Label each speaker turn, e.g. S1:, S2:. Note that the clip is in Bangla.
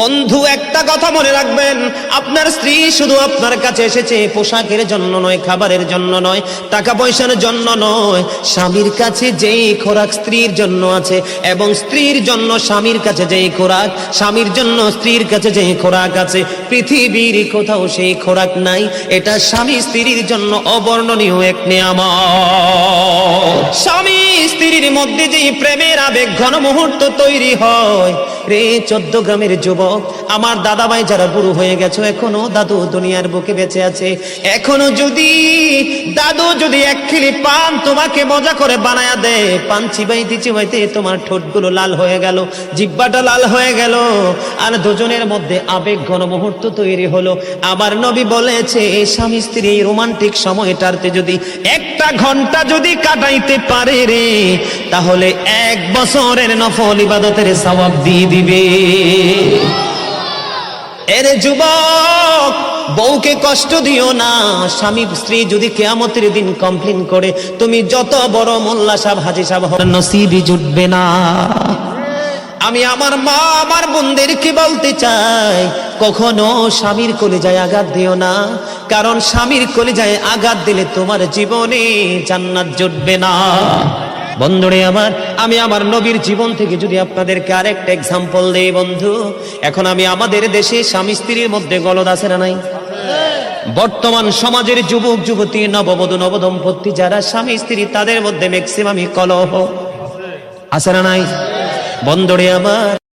S1: বন্ধু, একটা কথা মনে রাখবেন, আপনার স্ত্রী শুধু আপনার কাছে এসেছে পোশাকের জন্য নয়, খাবারের জন্য নয় টাকা পয়সার জন্য নয়, স্বামীর কাছে যেই খোরাক স্ত্রীর জন্য আছে এবং স্ত্রীর জন্য স্বামীর কাছে যেই খোরাক, স্বামীর জন্য স্ত্রীর কাছে যেই খোরাক আছে, পৃথিবীর কোথাও সেই খোরাক নাই, এটা স্বামী স্ত্রীর জন্য অবর্ণনীয় এক নিয়ামত। স্বামী স্ত্রীর মধ্যে যেই প্রেমের আবেগ ঘন মুহূর্ত তৈরি হয়। রে, চোদ্দ গ্রামের যুবক, আমার দাদা ভাই যারা বুড়ো হয়ে গেছো, এখনও দাদু দুনিয়ার বুকে বেঁচে আছে। এখনও যদি দাদু যদি এক খিলি পান, তোমাকে মজা করে বানায়া দে। পান চিবাইতে চিবাইতে তোমার ঠোঁটগুলো লাল হয়ে গেল, জিব্বাটা লাল হয়ে গেল। আর দুজনের মধ্যে আবেগ ঘন মুহূর্ত তৈরি হলো। আবার নবী বলেছে, স্বামী স্ত্রী রোমান্টিক সময়টাতে যদি একটা ঘণ্টা যদি কাটাইতে পারে রে তাহলে এক বছরের নফল ইবাদতের সওয়াব দিয়ে দিবে। এর যুবক বউকে কষ্ট দিও না। স্বামী স্ত্রী যদি কেয়ামতের দিন কমপ্লেন করে তুমি যত বড় মোল্লা সাহেব হাজি সাহেব হও, নসিবই জুটবে না। আমি আমার মা আমার বোনদেরকে বলতে চাই কখনো স্বামীর কোলে যায় আঘাত দিও না। কারণ স্বামীর কোলে যায় আঘাত দিলে তোমার জীবনে জান্নাত জুটবে না। বন্ধুরে আমার, আমি আমার নবীর জীবন থেকে যদি আপনাদেরকে আরেকটা এক্সাম্পল দেই বন্ধু, এখন আমি আমাদের দেশে স্বামী স্ত্রীর মধ্যে গলদ আছে না নাই? বর্তমান সমাজের যুবক, যুবতী, নববধূ, নবদম্পতি যারা স্বামী স্ত্রী, তাদের মধ্যে ম্যাক্সিমামই কলহ আছে না নাই? বন্ধুরে আমার